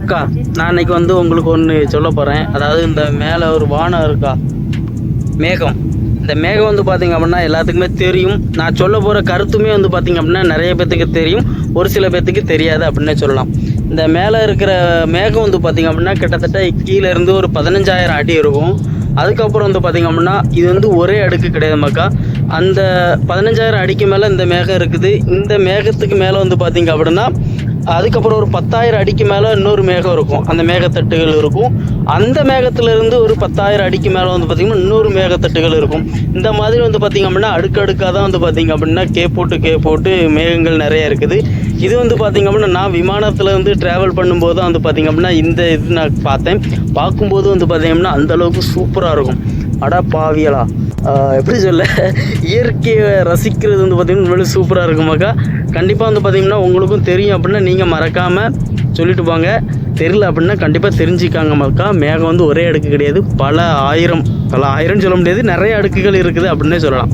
அக்கா நான் இன்னைக்கு வந்து உங்களுக்கு ஒன்று சொல்ல போகிறேன் அதாவது இந்த மேலே ஒரு வானம் இருக்கா? மேகம். இந்த மேகம் வந்து பார்த்திங்க அப்படின்னா எல்லாத்துக்குமே தெரியும். நான் சொல்ல போகிற கருத்துமே வந்து பார்த்திங்க அப்படின்னா நிறைய பேர்த்துக்கு தெரியும். ஒரு சில பேர்த்துக்கு தெரியாது அப்படின்னே சொல்லலாம். இந்த மேலே இருக்கிற மேகம் வந்து பார்த்திங்க அப்படின்னா கிட்டத்தட்ட கீழேருந்து ஒரு பதினஞ்சாயிரம் அடி இருக்கும். அதுக்கப்புறம் வந்து பார்த்திங்க அப்படின்னா இது வந்து ஒரே அடுக்கு கிடையாது மக்கா. அந்த பதினஞ்சாயிரம் அடிக்கு மேலே இந்த மேகம் இருக்குது. இந்த மேகத்துக்கு மேலே வந்து பார்த்திங்க அப்படின்னா அதுக்கப்புறம் ஒரு பத்தாயிரம் அடிக்கு மேலே இன்னொரு மேகம் இருக்கும். அந்த மேகத்தட்டுகள் இருக்கும். அந்த மேகத்திலிருந்து ஒரு பத்தாயிரம் அடிக்கு மேலே வந்து பார்த்திங்கன்னா இன்னொரு மேகத்தட்டுகள் இருக்கும். இந்த மாதிரி வந்து பார்த்திங்க அப்படின்னா அடுக்கடுக்காக தான் வந்து பார்த்திங்க அப்படின்னா கே போட்டு கே போட்டு மேகங்கள் நிறைய இருக்குது. இது வந்து பார்த்திங்க அப்படின்னா நான் விமானத்தில் வந்து ட்ராவல் பண்ணும்போது வந்து பார்த்திங்க அப்படின்னா இந்த இது நான் பார்த்தேன். பார்க்கும்போது வந்து பார்த்திங்க அப்படின்னா அந்தளவுக்கு சூப்பராக இருக்கும். அடா பாவியலா. எப்படி சொல்ல? இயற்கையை ரசிக்கிறது வந்து பார்த்திங்கன்னா உண்மையிலே சூப்பராக இருக்குமாக்கா கண்டிப்பாக வந்து பார்த்திங்கன்னா உங்களுக்கும் தெரியும் அப்படின்னா நீங்கள் மறக்காமல் சொல்லிட்டு போங்க. தெரியல அப்படின்னா கண்டிப்பாக தெரிஞ்சுக்காங்க மக்கா மேகம் வந்து ஒரே அடுக்கு கிடையாது. பல ஆயிரம் பல ஆயிரம்னு சொல்ல முடியாது. நிறைய அடுக்குகள் இருக்குது அப்படின்னே சொல்லலாம்.